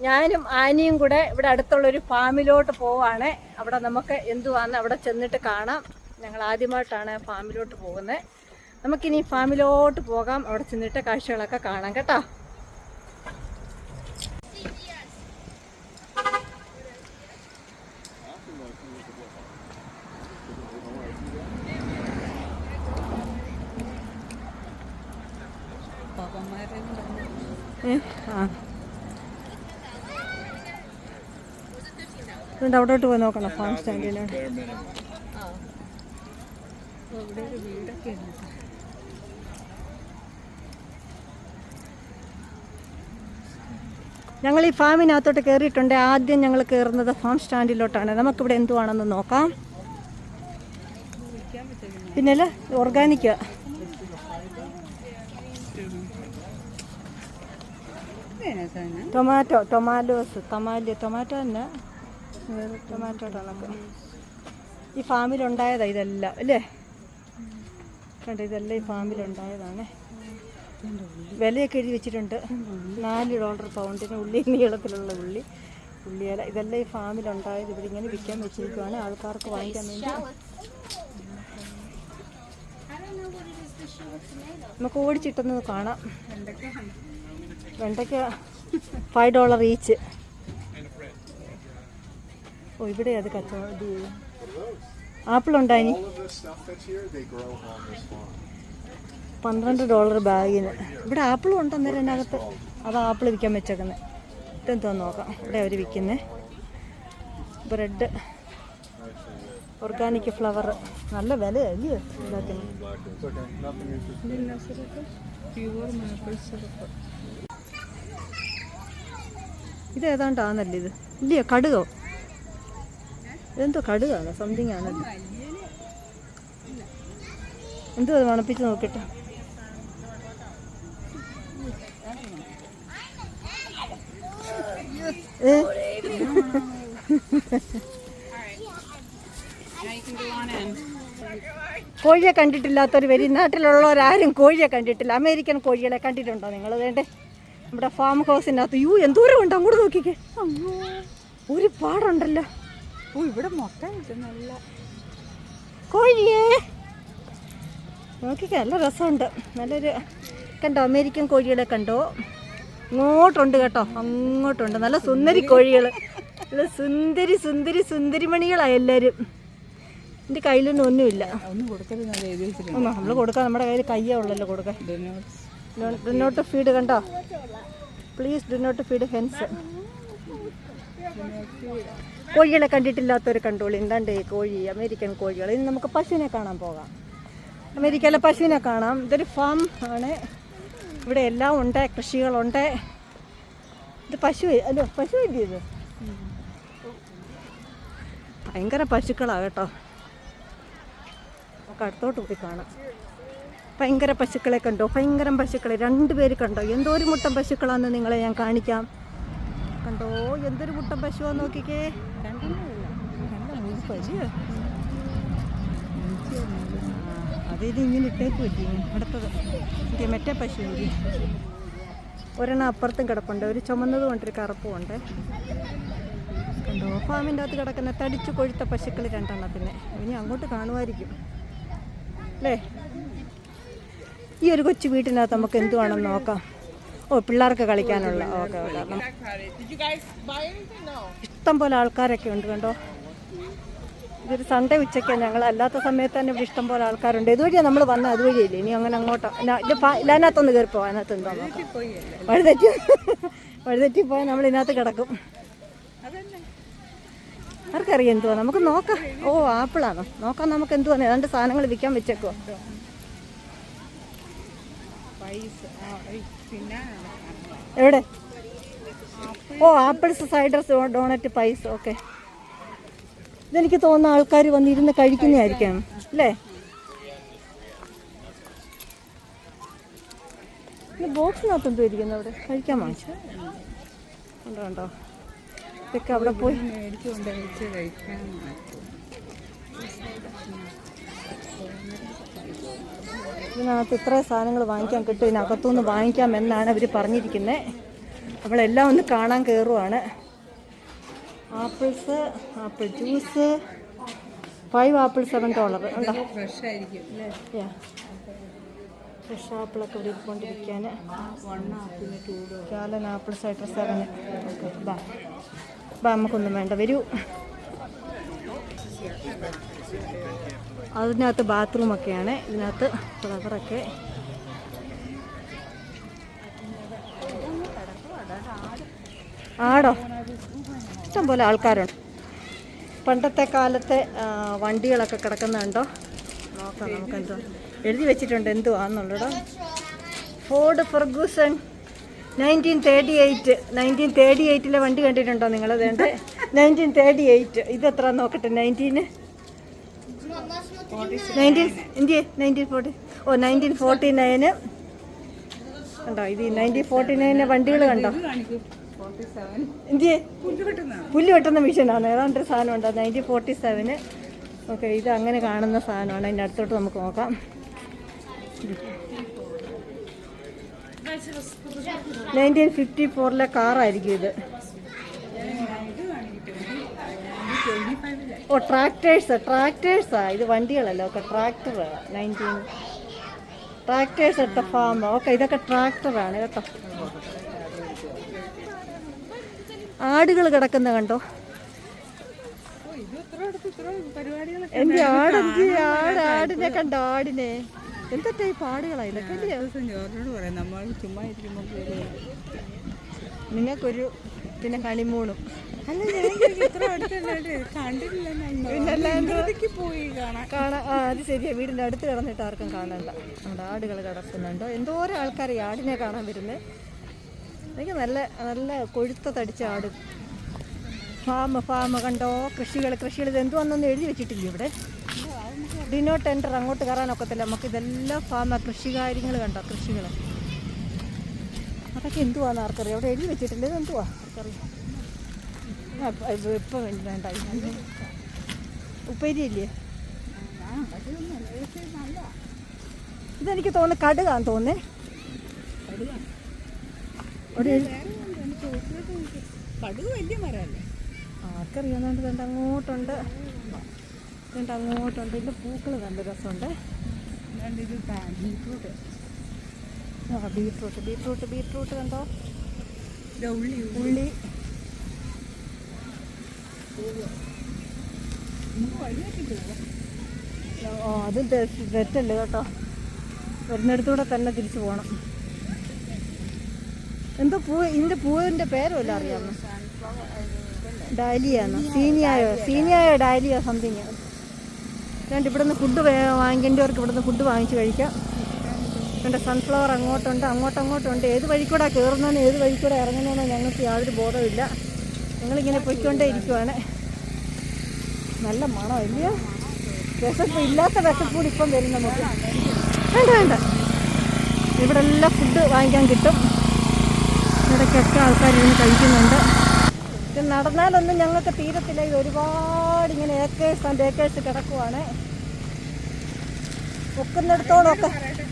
ഞാനും ആനിയും കൂടെ ഇവിടെ അടുത്തുള്ളൊരു ഫാമിലോട്ട് പോവാണ്. അവിടെ നമുക്ക് എന്തുവാന്ന് അവിടെ ചെന്നിട്ട് കാണാം. ഞങ്ങൾ ആദ്യമായിട്ടാണ് ഫാമിലോട്ട് പോകുന്നത്. നമുക്കിനി ഫാമിലോട്ട് പോകാം. അവിടെ ചെന്നിട്ട് കാഴ്ചകളൊക്കെ കാണാം കേട്ടോ ഏ, ആ അതുകൊണ്ട് അവിടോട്ട് പോയി നോക്കണം. ഫാം സ്റ്റാൻഡിനോട് ഞങ്ങൾ ഈ ഫാമിനകത്തോട്ട് കയറിയിട്ടുണ്ട്. ആദ്യം ഞങ്ങൾ കയറുന്നത് ഫാം സ്റ്റാൻഡിലോട്ടാണ് നമുക്കിവിടെ എന്തുവാണെന്ന് നോക്കാം. പിന്നല്ല organic tomato tomatoes tomato tomato തന്നെ. ടൊമാറ്റോ നമുക്ക് ഈ ഫാമിലുണ്ടായതാ ഇതെല്ലാം അല്ലേ? കണ്ടോ ഇതെല്ലാം ഈ ഫാമിലുണ്ടായതാണ്. വിലയൊക്കെ എഴുതി വെച്ചിട്ടുണ്ട്. നാല് ഡോളർ പൗണ്ടിന് ഉള്ളി നീളത്തിലുള്ള ഉള്ളി. ഉള്ളിയില ഇതെല്ലാം ഈ ഫാമിലുണ്ടായത് ഇവിടെ ഇങ്ങനെ വിൽക്കാൻ വെച്ചിരിക്കുവാണ്. ആൾക്കാർക്ക് വാങ്ങിക്കാൻ വേണ്ടി. നമുക്ക് ഓടിച്ചിട്ടൊന്ന് കാണാം. വെണ്ടയ്ക്ക ഫൈവ് ഡോളർ ഈച്ച് ഓ ഇവിടെ അത് കച്ചവടം ആപ്പിൾ farm. പന്ത്രണ്ട് ഡോളർ ബാഗിന്. ഇവിടെ ആപ്പിളും ഉണ്ട് അന്നേരം അതിനകത്ത്. അത് ആപ്പിൾ വിൽക്കാൻ വെച്ചേക്കുന്നത് ഇതെന്തോന്ന് നോക്കാം. ഇവിടെ അവർ വിൽക്കുന്നത് ബ്രെഡ്. Organic flower. നല്ല വില അല്ലയോ ഇത് ഏതാണ്ടാന്നല്ലേ ഇത്? ഇല്ലയോ കടുകോ? ഇതെന്തോ കടുകാണ്? സംതിങ് ആണ്. എന്തോ അത് മണപ്പിച്ച് നോക്കട്ടെ? കോഴിയെ കണ്ടിട്ടില്ലാത്തവർ വരും. നാട്ടിലുള്ളവരാരും കോഴിയെ കണ്ടിട്ടില്ല. അമേരിക്കൻ കോഴികളെ കണ്ടിട്ടുണ്ടോ നിങ്ങൾ? വേണ്ടേ നമ്മുടെ ഫാം ഹൗസിനകത്ത് യൂ എന്തോരം ഉണ്ട്? അങ്ങോട്ട് നോക്കിക്കേ. അയ്യോ ഒരു പാടുണ്ടല്ലോ. ഓ ഇവിടെ മുട്ട നല്ല കോഴിയേ. നോക്കിക്കേ നല്ല രസമുണ്ട്. നല്ലൊരു കണ്ടോ അമേരിക്കൻ കോഴികളെ കണ്ടോ? ഇങ്ങോട്ടുണ്ട് കേട്ടോ അങ്ങോട്ടുണ്ട്. നല്ല സുന്ദരി കോഴികൾ നല്ല സുന്ദരി സുന്ദരി സുന്ദരിമണികളാണ് എല്ലാവരും എന്റെ കയ്യിലൊന്നും ഒന്നുമില്ല. നമ്മൾ കൊടുക്കാൻ നമ്മുടെ കയ്യിൽ കയ്യേ ഉള്ളല്ലോ കൊടുക്കാൻ. ഡു നോട്ട് ഫീഡ് കണ്ടോ? Please do not feed hens കോഴികളെ കണ്ടിട്ടില്ലാത്തവർ കണ്ടോളി. എന്താണ്ട് കോഴി? അമേരിക്കൻ കോഴികൾ. ഇനി നമുക്ക് പശുവിനെ കാണാൻ പോകാം. അമേരിക്കയിലെ പശുവിനെ കാണാം. ഇതൊരു ഫാം ആണ്. ഇവിടെ എല്ലാം ഉണ്ട്. കൃഷികളുണ്ട്. ഇത് പശു അല്ലോ പശു ഇല്ലേ ഇത്? ഭയങ്കര പശുക്കളാണ് കേട്ടോ. നമുക്ക് അടുത്തോട്ട് പോയി കാണാം. ഭയങ്കര പശുക്കളെ കണ്ടോ? ഭയങ്കര പശുക്കളെ. രണ്ടുപേര് കണ്ടോ? എന്തോ ഒരു മുട്ടൻ പശുക്കളാണെന്ന് നിങ്ങളെ ഞാൻ കാണിക്കാം. കണ്ടോ? എന്തൊരു മുട്ടൻ പശുവാ നോക്കിക്കേ. അതിത് ഇങ്ങനെ ഇട്ടേക്ക് പറ്റി. ഇത് മറ്റേ പശു ഒരെണ്ണം അപ്പുറത്തും കിടപ്പുണ്ട്. ഒരു ചുമന്നതും ഉണ്ട് ഒരു കറുപ്പും ഉണ്ട്. കണ്ടോ? ഫാമിന്റെ അകത്ത് കിടക്കുന്ന തടിച്ചു കൊഴുത്ത പശുക്കൾ രണ്ടെണ്ണത്തിന്. ഇനി അങ്ങോട്ട് കാണുമായിരിക്കും. അല്ലേ? ഈ ഒരു കൊച്ചു വീട്ടിനകത്ത് നമുക്ക് എന്തുവാണെന്ന് നോക്കാം. ഓ പിള്ളേർക്ക് കളിക്കാനുള്ള. Okay okay. ഇഷ്ടം പോലെ ആൾക്കാരൊക്കെ ഉണ്ട് കണ്ടോ? ഇതൊരു സൺഡേ ഉച്ചയ്ക്കാണ് ഞങ്ങൾ അല്ലാത്ത സമയത്ത് തന്നെ ഇവിടെ ഇഷ്ടം പോലെ ആൾക്കാരുണ്ട്. ഇതുവഴിയാണ് നമ്മൾ വന്നത് അതുവഴിയല്ലേ? ഇനി അങ്ങനെ അങ്ങോട്ടോ ഇല്ല, അതിനകത്തൊന്ന് കയറി പോകാം അതിനകത്ത് എന്താ വഴുതെറ്റി വഴുതെറ്റി പോയാൽ നമ്മൾ ഇതിനകത്ത് കിടക്കും. ആർക്കറിയാം എന്തുവാ? നമുക്ക് നോക്കാം. ഓ ആപ്പിളാണ്? നോക്കാം നമുക്ക് എന്തുവാ ഏതാണ്ട് സാധനങ്ങൾ വിൽക്കാൻ വെച്ചേക്കോ പൈസ. എവിടെ? ഓ ആപ്പിൾസ് സൈഡർസ് ഡോണറ്റ് പൈസ ഓക്കെ. ഇതെനിക്ക് തോന്നുന്ന ആൾക്കാർ വന്നിരുന്ന് കഴിക്കുന്നതായിരിക്കാം അല്ലേ? ബോക്സിനകത്ത് എന്തോ ഇരിക്കുന്നു അവിടെ. കഴിക്കാൻ വാങ്ങിച്ചു ഉണ്ടോ ഉണ്ടോ? ഇതൊക്കെ അവിടെ പോയി. മേടിച്ചു കൊണ്ട് വെച്ച് കഴിക്കാൻ ഇതിനകത്ത് ഇത്രയും സാധനങ്ങൾ വാങ്ങിക്കാൻ കിട്ടും. ഇതിനകത്തുനിന്ന് വാങ്ങിക്കാം എന്നാണ് അവർ പറഞ്ഞിരിക്കുന്നത് നമ്മളെല്ലാം ഒന്ന് കാണാൻ കയറുവാണ് apples apple juice five apple seven dollar. ഉണ്ടോ? ഫ്രഷ് ആയിരിക്കും ഫ്രഷ് ആപ്പിളൊക്കെ ഇവിടെ ടൂ കാലൻ ആപ്പിൾ സൈഡർ സെവൻ ബാ. ബാ നമുക്കൊന്നും വേണ്ട. വരൂ. അതിനകത്ത് ബാത്റൂമൊക്കെയാണ് ഇതിനകത്ത് ഫ്ലവറൊക്കെ ആടോ? ഇഷ്ടംപോലെ ആൾക്കാരുണ്ട്. പണ്ടത്തെ കാലത്തെ വണ്ടികളൊക്കെ കിടക്കുന്നുണ്ടോ നോക്കാം നമുക്ക് എന്തോ എഴുതി വെച്ചിട്ടുണ്ട്. എന്തുവാന്നുള്ളടോ? Ford Ferguson nineteen thirty eight nineteen thirty എയ്റ്റിലെ വണ്ടി കണ്ടിട്ടുണ്ടോ നിങ്ങൾ വേണ്ടേ? നയന്റീൻ തേർട്ടി എയ്റ്റ് ഇത് എത്ര നോക്കട്ടെ. നയന്റീന് നയന് കണ്ടോ? ഇത് നയന്റീൻ ഫോർട്ടി നയനിലെ വണ്ടികൾ കണ്ടോ? പുല്ല് വെട്ടുന്ന മെഷീനാണ്. ഏതാണ്ട് സാധനം ഉണ്ടോ നയന്റീൻ ഫോർട്ടി സെവന് ഓക്കെ ഇത് അങ്ങനെ കാണുന്ന സാധനമാണ്. അതിന്റെ അടുത്തോട്ട് നമുക്ക് നോക്കാം. നയന്റീൻ ഫിഫ്റ്റി ഫോറിലെ കാറായിരിക്കും ഇത്. ഓ ട്രാക്ടേഴ്സ് ട്രാക്ടേഴ്സാ ഇത് വണ്ടികളല്ല? ഓക്കെ ട്രാക്ടർ നയന്റീൻ ട്രാക്ടേഴ്സ് ഇട്ട ഫാം ഓക്കെ ഇതൊക്കെ ട്രാക്ടറാണ് കേട്ടോ. ആടുകൾ കിടക്കുന്ന കണ്ടോ? എന്റെ ആടെന്ത് ആട് ആടിനെ കണ്ടോ ആടിനെ? എന്താ ടൈപ്പ് ആടുകളാ ഇതൊക്കെ? ദിവസം പറയാം നമ്മൾ ചുമ്മാ ഇരിക്കുമ്പോൾ നിങ്ങൾക്കൊരു പിന്നെ ഹണിമൂണും അത് ശരിയാ. വീടിന്റെ അടുത്ത് കിടന്നിട്ട് ആർക്കും കാണണ്ട. നമ്മുടെ ആടുകൾ കിടക്കുന്നുണ്ടോ? എന്തോരം ആൾക്കാർ ഈ ആടിനെ കാണാൻ വരുന്നേ. എനിക്ക് നല്ല നല്ല കൊഴുത്ത തടിച്ച ആട്. ഫാം ഫാം കണ്ടോ? കൃഷികൾ കൃഷികൾ ഇത് എന്തുവാന്നൊന്നും എഴുതി വെച്ചിട്ടില്ല ഇവിടെ? ഡിനോ ടെൻഡർ അങ്ങോട്ട് കയറാനൊക്കത്തില്ല നമുക്ക് ഇതെല്ലാം ഫാമ കൃഷി കാര്യങ്ങൾ കണ്ടോ? കൃഷികൾ. അതൊക്കെ എന്തുവാന്ന് ആർക്കറിയാം? അവിടെ എഴുതി വെച്ചിട്ടില്ല? ഇത് എന്തുവാ ആർക്കറിയാം. ഇപ്പം വേണ്ട ഇത് ഉപ്പേരിയില്ലേ ഇതെനിക്ക് തോന്നുന്നു കടുകാന്ന് തോന്നേ കടുക് വലിയ മരമല്ലേ? ആർക്കറിയാവുന്നതുകൊണ്ട് രണ്ട് അങ്ങോട്ടുണ്ട് രണ്ട് അങ്ങോട്ടുണ്ട് ഇതിന്റെ പൂക്കൾ നല്ല രസമുണ്ട് ബീട്രൂട്ട് ആ ബീട്രൂട്ട് ബീട്രൂട്ട് ബീട്രൂട്ട് കണ്ടോ ഉള്ളി. ഉള്ളി. ഓ അത് തെറ്റല്ലേ കേട്ടോ. വരുന്നിടത്തൂടെ തന്നെ തിരിച്ചു പോകണം എന്തോ പൂ ഇതിന്റെ പൂവിന്റെ അല്ല അറിയാമോ? ഡാലിയാന്നോ സീനിയായോ സീനിയായോ ഡാലിയോ സംതിങ്. രണ്ട് ഇവിടുന്ന് ഫുഡ് വാങ്ങിക്കേണ്ടവർക്ക് ഇവിടുന്ന് ഫുഡ് വാങ്ങിച്ച് കഴിക്കാം. എന്റെ സൺഫ്ലവർ അങ്ങോട്ടുണ്ട് അങ്ങോട്ടങ്ങോട്ടുണ്ട്. ഏത് വഴിക്കൂടെ കയറുന്നതെന്ന് ഏത് വഴിക്കൂടെ ഇറങ്ങുന്നതെന്ന് ഞങ്ങൾക്ക് യാതൊരു ബോധമില്ല ഞങ്ങളിങ്ങനെ പൊയ്ക്കൊണ്ടേ ഇരിക്കുവാണ് നല്ല മണം ഇല്ലയോ വിശപ്പ് ഇല്ലാത്ത വിശപ്പൂടി ഇപ്പം വരും നമുക്ക്. വേണ്ട വേണ്ട. ഇവിടെ എല്ലാം ഫുഡ് വാങ്ങിക്കാൻ കിട്ടും. ഇടയ്ക്കൊക്കെ ആൾക്കാർ ഇരുന്ന് കഴിക്കുന്നുണ്ട്. ഇത് നടന്നാലൊന്നും ഞങ്ങൾക്ക് തീരത്തില്ല. ഇത് ഒരുപാട് ഇങ്ങനെ ഏക്കേഴ്സ് ആൻഡ് ഏക്കേഴ്സ് കിടക്കുവാണ്. ഒക്കുന്നിടത്തോളമൊക്കെ ഒക്കുന്നിടത്തോളമൊക്കെ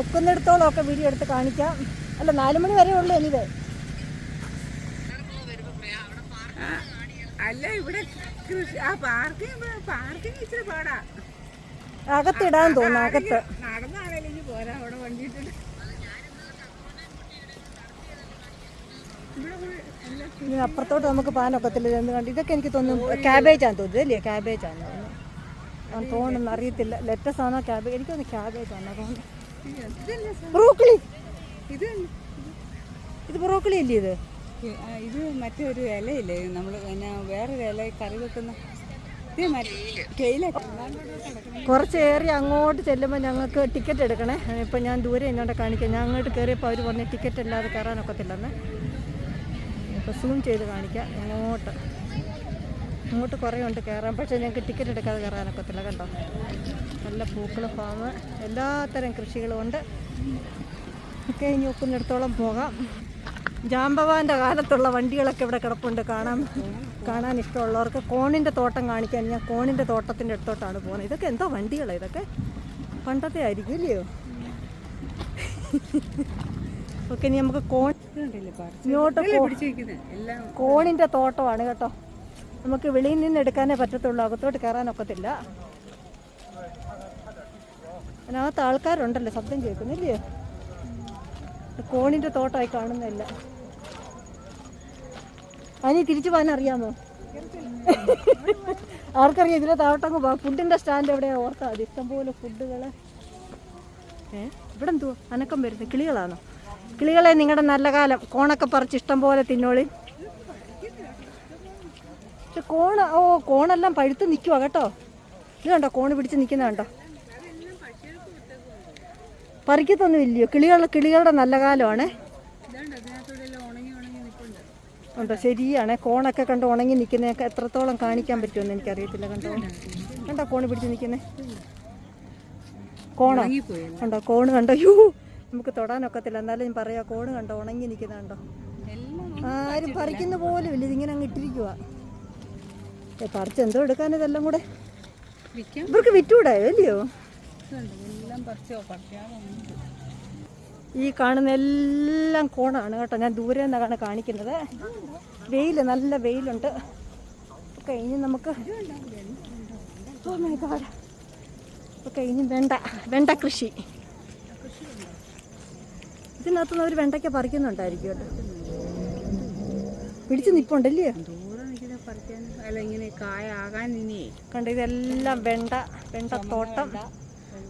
ഒക്കുന്നിടത്തോളം ഒക്കെ വീഡിയോ എടുത്ത് കാണിക്കാം. അല്ല നാല് മണി വരെ ഉള്ളൂ എനിവേ അല്ല ഇവിടെ കൃഷി ആ പാർക്കിംഗ് പാർക്കിംഗ് ഇച്ചിരി പാടാ. അകത്തിടാൻ തോന്നുന്നു അകത്ത് നടന്നാണെങ്കിലും പോരാ അവിടെ വണ്ടി ഇനി അപ്പുറത്തോട്ട് നമുക്ക് പാനൊക്കത്തില്ല എന്ന് കണ്ട് ഇതൊക്കെ എനിക്ക് തോന്നുന്നു ക്യാബേജാന്ന് തോന്നുന്നു അല്ലേ ക്യാബേജാന്ന് തോന്നുന്നു. തോന്നുന്നു അറിയത്തില്ല. ലെറ്റസ് ആണോ ക്യാബേജ് എനിക്ക് തോന്നുന്നു. ക്യാബേജ് ആണോ തോന്നുന്നു ബ്രോക്കളി ഇത് ഇത് ബ്രോക്കിളി അല്ലേ ഇത്? ഇത് മറ്റൊരു ഇലയില്ലേ? നമ്മൾ പിന്നെ വേറൊരു ഇല കറി വെക്കുന്ന കുറച്ച് ഏറി അങ്ങോട്ട് ചെല്ലുമ്പോൾ ഞങ്ങൾക്ക് ടിക്കറ്റ് എടുക്കണേ. ഇപ്പം ഞാൻ ദൂരെ എന്നോണ്ട് കാണിക്കാം. ഞാൻ അങ്ങോട്ട് കയറിയപ്പോൾ അവർ പറഞ്ഞ് ടിക്കറ്റ് ഇല്ലാതെ കയറാനൊക്കത്തില്ലെന്ന് ഇപ്പോൾ സൂം ചെയ്ത് കാണിക്കാം. അങ്ങോട്ട്. അങ്ങോട്ട് കുറേ ഉണ്ട് കയറാൻ. പക്ഷേ ഞങ്ങൾക്ക് ടിക്കറ്റ് എടുക്കാതെ കയറാനൊക്കത്തില്ല കണ്ടോ? നല്ല പൂക്കൾ ഫാം എല്ലാത്തരം കൃഷികളും ഉണ്ട്. ഒക്കെ ഇനി ഒക്കുന്നിടത്തോളം പോകാം. ജാമ്പവാന്റെ കാലത്തുള്ള വണ്ടികളൊക്കെ ഇവിടെ കിടപ്പുണ്ട്. കാണാൻ കാണാൻ ഇഷ്ടമുള്ളവർക്ക് കോണിന്റെ തോട്ടം കാണിക്കാൻ ഞാൻ കോണിന്റെ തോട്ടത്തിന്റെ അടുത്തോട്ടാണ് പോകുന്നത്. ഇതൊക്കെ എന്തോ വണ്ടികളാണ് ഇതൊക്കെ? പണ്ടത്തെ ആയിരിക്കും ഇല്ലയോ? ഓക്കെ ഇനി നമുക്ക് കോൺ ഇങ്ങോട്ട് കോണിന്റെ തോട്ടമാണ് കേട്ടോ. നമുക്ക് വെളിയിൽ നിന്ന് എടുക്കാനേ പറ്റത്തുള്ളൂ. അകത്തോട്ട് കയറാനൊക്കത്തില്ല അതിനകത്ത് ആൾക്കാരുണ്ടല്ലോ ശബ്ദം കേൾക്കുന്നില്ലേ കോണിന്റെ തോട്ടമായി കാണുന്നില്ല അതിന് തിരിച്ചു പോകാൻ അറിയാമോ? ആർക്കറിയാം ഇതിലെ താവട്ടങ്ങ് ഫുഡിന്റെ സ്റ്റാൻഡ് എവിടെയാ? ഓർത്താ ഇഷ്ടംപോലെ ഫുഡുകൾ ഏ ഇവിടെ എന്തുവാ? അനക്കം വരുന്നത്. കിളികളാണോ? കിളികളെ നിങ്ങളുടെ നല്ല കാലം. കോണൊക്കെ പറിച്ച് ഇഷ്ടം പോലെ തിന്നോളി. പക്ഷെ കോണ് ഓ കോണെല്ലാം പഴുത്ത് നിൽക്കുവാ കേട്ടോ. ഇത് കണ്ടോ? കോണ് പിടിച്ച് നിൽക്കുന്ന കണ്ടോ? പറിക്കത്തൊന്നും ഇല്ലയോ? കിളികളുടെ കിളികളുടെ നല്ല കാലമാണേ ഇതാണ്ട് അതിനകത്തൂടെ എല്ലാം ഉണങ്ങി ഉണങ്ങി നിൽപ്പുണ്ട് ഉണ്ടോ? ശരിയാണ്. കോണൊക്കെ കണ്ട് ഉണങ്ങി നിൽക്കുന്നതൊക്കെ എത്രത്തോളം കാണിക്കാൻ പറ്റുമെന്ന് എനിക്കറിയത്തില്ല കണ്ടോ? കണ്ടോ കോണ് പിടിച്ച് നിൽക്കുന്നേ? കോണോ? കണ്ടോ? കോണ് കണ്ടോ? യൂ നമുക്ക് തൊടാനൊക്കത്തില്ല എന്നാലും ഞാൻ പറയാം കോണ് കണ്ടോ? ഉണങ്ങി നിൽക്കുന്ന കണ്ടോ? ആരും പറിക്കുന്ന പോലും ഇല്ല ഇതിങ്ങനെ അങ്ങ് ഇട്ടിരിക്കുക പറിച്ച് എന്തോ എടുക്കാൻ ഇതെല്ലാം കൂടെ? ഇവർക്ക് വിറ്റൂടെ? അല്ലയോ? എല്ലാം പറിച്ചോ പറിക്കാതെ. ഈ കാണുന്ന എല്ലാം കോണാണ് കേട്ടോ. ഞാൻ ദൂരെ നിന്നാണ് കാണിക്കുന്നത്. വെയിൽ നല്ല വെയിലുണ്ട്. ഓക്കെ ഇനി നമുക്ക്. ഓക്കെ ഇനി വെണ്ട വെണ്ട കൃഷി. ഇതിനകത്തുനിന്ന് അവർ വെണ്ടയ്ക്ക പറിക്കുന്നുണ്ടായിരിക്കും കേട്ടോ പിടിച്ച് നിപ്പുണ്ടല്ലേ കണ്ട ഇതെല്ലാം വെണ്ട വെണ്ടത്തോട്ടം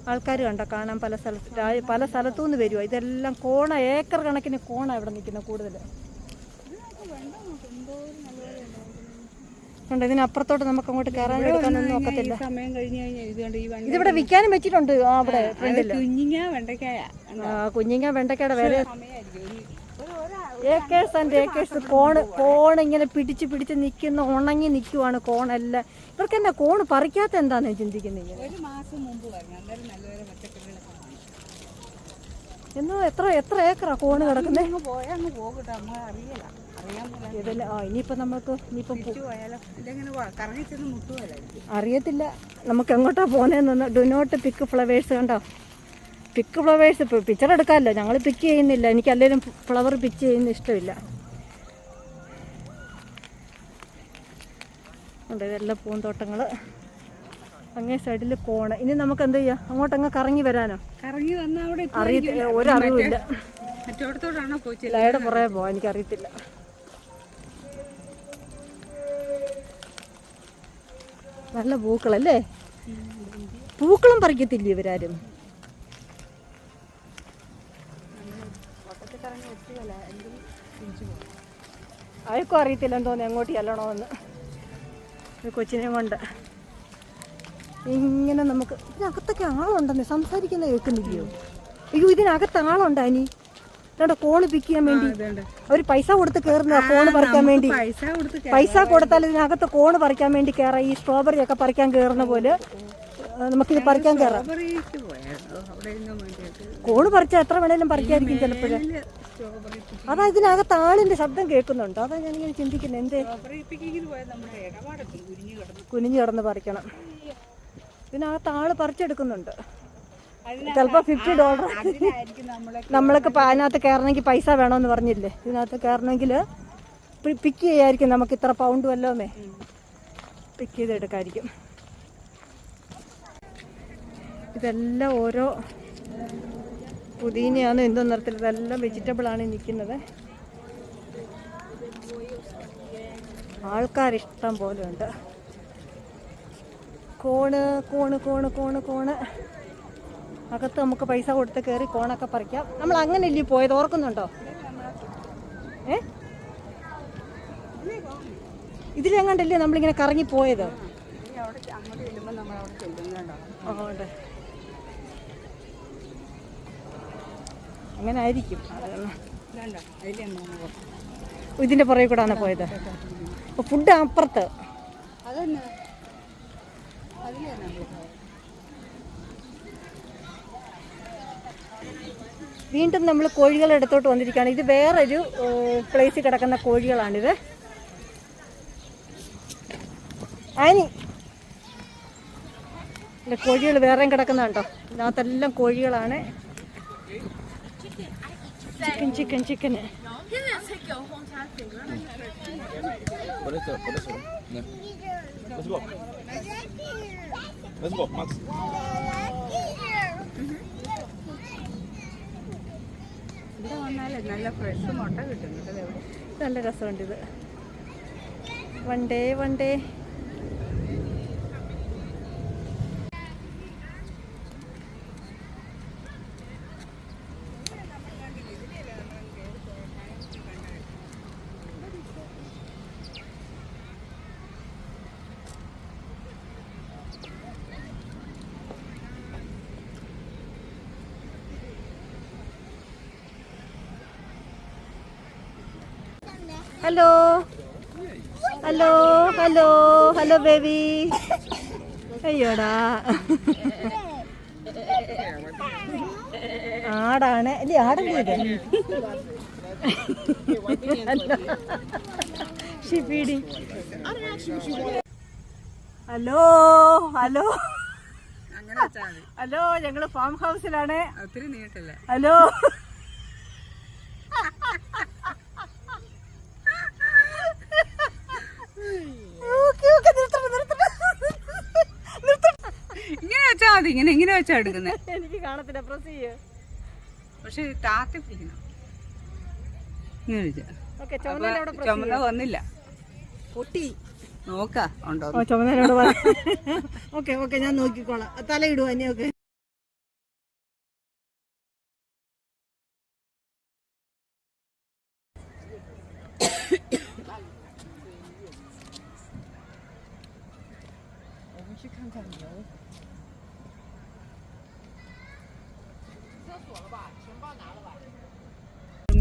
ആൾക്കാർ കണ്ട കാണാൻ പല സ്ഥലത്ത് പല സ്ഥലത്തു നിന്ന് വരുവാ. ഇതെല്ലാം കോണ ഏക്കർ കണക്കിന് കോണ ഇവിടെ നിൽക്കുന്ന കൂടുതൽ കണ്ടോ ഇതിനപ്പുറത്തോട്ട് നമുക്ക് അങ്ങോട്ട് കയറാൻ എടുക്കാനൊന്നും ഒക്കത്തില്ല സമയം കഴിഞ്ഞ് കഴിഞ്ഞാൽ ഇതിവിടെ വിൽക്കാനും വെച്ചിട്ടുണ്ട്. ആ അവിടെ കുഞ്ഞിങ്ങ വെണ്ടക്കായ കുഞ്ഞിങ്ങ വെണ്ടക്കയുടെ വില സമയമായിരിക്കും ഒരു ഒരു ഒരാ- acres and acres corn corn ഇങ്ങനെ പിടിച്ച് പിടിച്ച് നിൽക്കുന്ന ഉണങ്ങി നിൽക്കുവാണ് കോണെല്ലാം ഇവർക്ക് എന്നാ കോണ് പറിക്കാത്ത എന്താന്ന് ചിന്തിക്കുന്നത്. എന്നോ എത്ര എത്ര ഏക്കറാ കോണ് കിടക്കുന്നത് ഇനിയിപ്പോ. ഇതെല്ലാം ആ നമുക്ക് ഇനിയിപ്പം അറിയത്തില്ല. നമുക്ക് എങ്ങോട്ടാ പോകുന്നതെന്നൊന്ന് ഡു നോട്ട് പിക്ക് ഫ്ലവേഴ്സ് കണ്ടോ? പിക്ക് ഫ്ലവേഴ്സ് പിക്ചർ എടുക്കാമല്ലോ ഞങ്ങൾ പിക്ക് ചെയ്യുന്നില്ല. എനിക്ക് അല്ലെങ്കിലും ഫ്ലവർ പിക്ക് ചെയ്യുന്ന ഇഷ്ടമില്ല. ഉണ്ട് ഇതെല്ലാം പൂന്തോട്ടങ്ങൾ അങ്ങേ സൈഡിൽ കോണ് ഇനി നമുക്ക് എന്ത് ചെയ്യാം? അങ്ങോട്ടങ്ങ് കറങ്ങി വരാനോ? കറങ്ങി അവിടെ അറിയത്തില്ല. ഒരറിവില്ല മറ്റോടത്തോടാണോ പോയി ലയുടെ പുറകെ പോവാം എനിക്കറിയത്തില്ല. നല്ല പൂക്കളല്ലേ? പൂക്കളും പറിക്കത്തില്ല ഇവരാരും? അയക്കും അറിയത്തില്ല തോന്നി അങ്ങോട്ട് ചെല്ലണമെന്ന്. എന്ന് കൊച്ചിനെ കൊണ്ട്. ഇങ്ങനെ നമുക്ക് ഇതിനകത്തൊക്കെ ആളുണ്ടെന്ന് സംസാരിക്കുന്ന കേൾക്കുന്നില്ലയോ? അയ്യോ ഇതിനകത്ത് ആളുണ്ടോ അനി. എന്നോട് കോൾ പിക്ക് ചെയ്യാൻ വേണ്ടി. അവർ പൈസ കൊടുത്ത് കയറുന്ന കോണ് പറിക്കാൻ വേണ്ടി. പൈസ കൊടുത്ത് പൈസ കൊടുത്താൽ ഇതിനകത്ത് കോണ് പറിക്കാൻ വേണ്ടി കയറാം ഈ സ്ട്രോബെറി ഒക്കെ പറിക്കാൻ കയറുന്ന പോലെ. നമുക്കിത് പറിക്കാൻ കയറാം കോണ് പറിച്ചാൽ എത്ര വേണേലും പറിക്കായിരിക്കും ചിലപ്പോഴേ. അതാ ഇതിനകത്ത് ആളിന്റെ ശബ്ദം കേൾക്കുന്നുണ്ട്. അതാ ഞാനിങ്ങനെ ചിന്തിക്കുന്നത് എന്തേ? കുനിഞ്ഞു കിടന്ന് പറിക്കണം. ഇതിനകത്ത് ആൾ പറിച്ചെടുക്കുന്നുണ്ട്. ചിലപ്പോ ഫിഫ്റ്റി ഡോളർ നമ്മളൊക്കെ അതിനകത്ത് കയറണമെങ്കിൽ പൈസ വേണമെന്ന് പറഞ്ഞില്ലേ? ഇതിനകത്ത് കയറണമെങ്കിൽ പിക്ക് ചെയ്യായിരിക്കും നമുക്ക് ഇത്ര പൗണ്ട് വല്ലോമേ. പിക്ക് ചെയ്തെടുക്കായിരിക്കും. ഇതെല്ലാം ഓരോ പുതിനയാണ് എന്തോ നിറത്തിൽ ഇതെല്ലാം വെജിറ്റബിൾ ആണ് നിൽക്കുന്നത്. ആൾക്കാരിഷ്ടം പോലെ ഉണ്ട്. Corn corn corn corn corn. അകത്ത് നമുക്ക് പൈസ കൊടുത്ത് കയറി കോണൊക്കെ പറിക്കാം. നമ്മൾ അങ്ങനെ ഇല്ലേ പോയത്? ഓർക്കുന്നുണ്ടോ? ഏ? ഇതിലെങ്ങാണ്ടല്ലേ നമ്മളിങ്ങനെ കറങ്ങി പോയത് അവിടെ അങ്ങോട്ട് ചെല്ലുമ്പോൾ നമ്മൾ അവിടെ അങ്ങനെ ആയിരിക്കും അതാണ്. പുറകെ കൂടെ ആണ് പോയത് ഫുഡ് അപ്പുറത്ത്. വീണ്ടും നമ്മൾ കോഴികളുടെ അടുത്തോട്ട് വന്നിരിക്കുകയാണ്. ഇത് വേറൊരു പ്ലേസിൽ കിടക്കുന്ന കോഴികളാണിത്. ആനി. കോഴികൾ വേറെയും കിടക്കുന്നുണ്ടോ ഇതിനകത്തെല്ലാം കോഴികളാണ്. Chicken chicken chicken What is it? What is it? Yeah. Let's go. Let's go, Max. ഇവിടെ വന്നാലേ നല്ല ഫ്രഷ് മുട്ട കേട്ടോ നല്ല രസമുണ്ട് ഇത് one day one day hello hello hello hello baby അയ്യോടാ. ആടാണ്. അല്ലേ ആടല്ലേ ഷിപ്പീടി ഹലോ. ഹലോ. ഹലോ ഞങ്ങൾ ഫാം ഹൗസിലാണ് ഹലോ ഓക്കേ, ഓക്കേ, നിർത്തണം, നിർത്തണം. നിർത്തണം. വെച്ചാൽ മതി. ഇങ്ങനെ ഇങ്ങനെ വെച്ചാ എടുക്കുന്നത് എനിക്ക് കാണത്തില്ല. പ്രസ് ചെയ്യ്. പക്ഷെ താത്തി പിടിക്കണം. ഇങ്ങനെ വെച്ചാ. ചുമന്ന വന്നില്ല. പൊട്ടി. നോക്കാ ഉണ്ടോ ചുമന്നോട് ഓക്കെ ഓക്കെ ഞാൻ നോക്കിക്കോളാം. തല ഇടുവാ ഇനി ഓക്കെ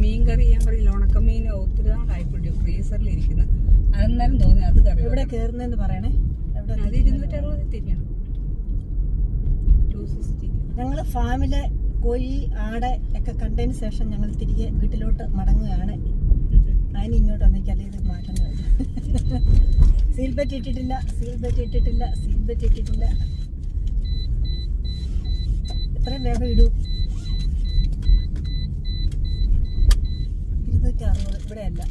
മീൻ കറി ഞാൻ പറയില്ല ഉണക്കമീൻ ഒത്തിരി നാളായിപ്പോഴും ഫ്രീസറിൽ ഇരിക്കുന്നത് അതെന്നാലും തോന്നി അത് കറി എവിടെ കേറുന്നെന്ന് പറയണേ? അത് ഇരുന്നൂറ്റി അറുപത് തിരിയണം. ടു സിക്സ്റ്റി ഞങ്ങൾ ഫാമിലെ കോഴി ആടെ ഒക്കെ കണ്ടതിന് ശേഷം ഞങ്ങൾ തിരികെ വീട്ടിലോട്ട് മടങ്ങുകയാണ്. അതിന് ഇങ്ങോട്ട് വന്നിക്കല്ലേ ഇത് മാറ്റുന്നത് സീൽ ബെറ്റ് ഇട്ടിട്ടില്ല സീൽ ബെറ്റ് ഇട്ടിട്ടില്ല സീൽ ബെറ്റ് ഇട്ടിട്ടില്ല. എത്രയും വേഗം ഇടൂ. ഇരുന്നൂറ്റി അറുപത് ഇവിടെ അല്ല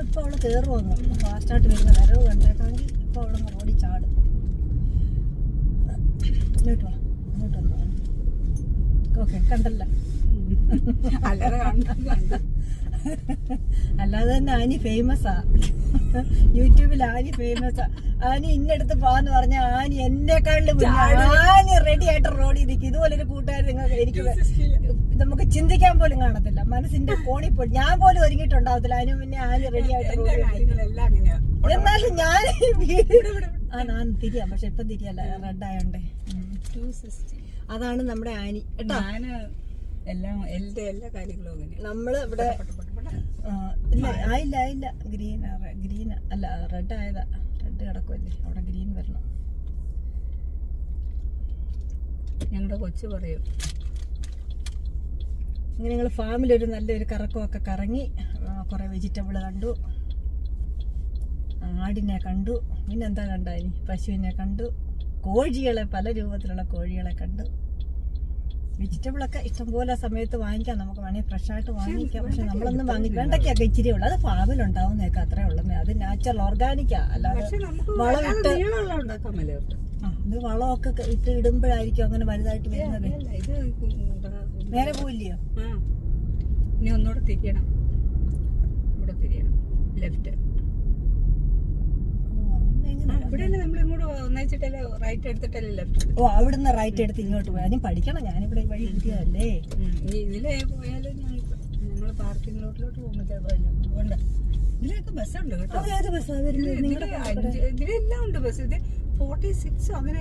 ഇപ്പോൾ അവൾ കയറുവന്നു ഫാസ്റ്റായിട്ട് വരുന്ന വരവ് കണ്ടേക്കാണെങ്കിൽ ഇപ്പോൾ അവളങ്ങ് ഓടി ചാടും. ഇങ്ങോട്ട് വാ. ഇങ്ങോട്ട് വന്നു. ഓക്കെ കണ്ടല്ല. അല്ലാതെ തന്നെ ആനി ഫേമസാ യൂട്യൂബിൽ ആനി ഫേമസാ ആനി ഇന്നടുത്ത് പോവാന്ന് പറഞ്ഞ ആനി എന്നെക്കാളിലും മുന്നേ ആനി റെഡി ആയിട്ട് റോഡിൽ നിൽക്കും ഇതുപോലൊരു കൂട്ടുകാർ നിങ്ങൾക്ക് എനിക്ക് നമുക്ക് ചിന്തിക്കാൻ പോലും കാണത്തില്ല. മനസ്സിന്റെ കോണി പോയി. ഞാൻ പോലും ഒരുങ്ങിയിട്ടുണ്ടാവത്തില്ല. അതിന് മുന്നേ ആര് റെഡി ആയിട്ട് എന്നാലും ഞാൻ ആ ഞാൻ തിരിയാം. പക്ഷെ ഇപ്പൊ തിരിയല്ല. റെഡ് ആയോണ്ടേ. അതാണ് നമ്മുടെ ആനി. കേട്ടോ? എല്ലാം എന്റെ എല്ലാ കാര്യങ്ങളും നമ്മൾ ഇവിടെ ഇല്ല ആയില്ല ആയില്ല. ഗ്രീൻ ഗ്രീൻ അല്ല റെഡ് ആയതാ. റെഡ് കിടക്കുമല്ലേ അവിടെ ഗ്രീൻ വരണം. ഞങ്ങളുടെ കൊച്ചു പറയും ഇങ്ങനെ ഞങ്ങൾ ഫാമിലൊരു നല്ലൊരു കറക്കമൊക്കെ കറങ്ങി കുറേ വെജിറ്റബിൾ കണ്ടു. ആടിനെ കണ്ടു. പിന്നെന്താ കണ്ട ഇനി? പശുവിനെ കണ്ടു. കോഴികളെ പല രൂപത്തിലുള്ള കോഴികളെ കണ്ടു. വെജിറ്റബിളൊക്കെ ഇഷ്ടംപോലെ സമയത്ത് വാങ്ങിക്കാം. നമുക്ക് വേണമെങ്കിൽ ഫ്രഷായിട്ട് വാങ്ങിക്കാം. പക്ഷെ നമ്മളൊന്നും വാങ്ങി വെണ്ടയ്ക്കൊക്കെ ഇച്ചിരി ഉള്ളു. അത് ഫാമിലുണ്ടാവുന്നതൊക്കെ അത്രേ ഉള്ളൂ. അത് നാച്ചുറൽ ഓർഗാനിക്കാ അല്ലാതെ വളമിട്ട് വളമൊക്കെ ഇട്ട് ഇടുമ്പോഴായിരിക്കും അങ്ങനെ വലുതായിട്ട് വരുന്നത്. നേരെ പോയില്ലയോ ആ. ഇനി ഒന്നുകൂടെ തിരിയണം. ഇവിടെ തിരിയണം. ലെഫ്റ്റ് ഇവിടെയല്ലേ നമ്മൾ ഇങ്ങോട്ട് ഒന്നിച്ചിട്ടല്ലേ റൈറ്റ് എടുത്തിട്ടല്ലേ ലെഫ്റ്റ് ഓ അവിടുന്ന് റൈറ്റ് എടുത്ത് ഇങ്ങോട്ട് പോയി. അതിന് പഠിക്കണം. ഞാനിവിടെ വഴി കിട്ടിയല്ലേ ഇതിലേ പോയാലും ഞങ്ങൾ നമ്മൾ പാർക്കിംഗ് ലോട്ടിലോട്ട് പോകുമ്പോൾ ഉണ്ട്. ഇതിലൊക്കെ ബസ്സുണ്ട് കേട്ടോ. ഏത് ഇതിലെല്ലാം ഉണ്ട് ബസ്. ഇത് ഫോർട്ടി സിക്സ് അങ്ങനെ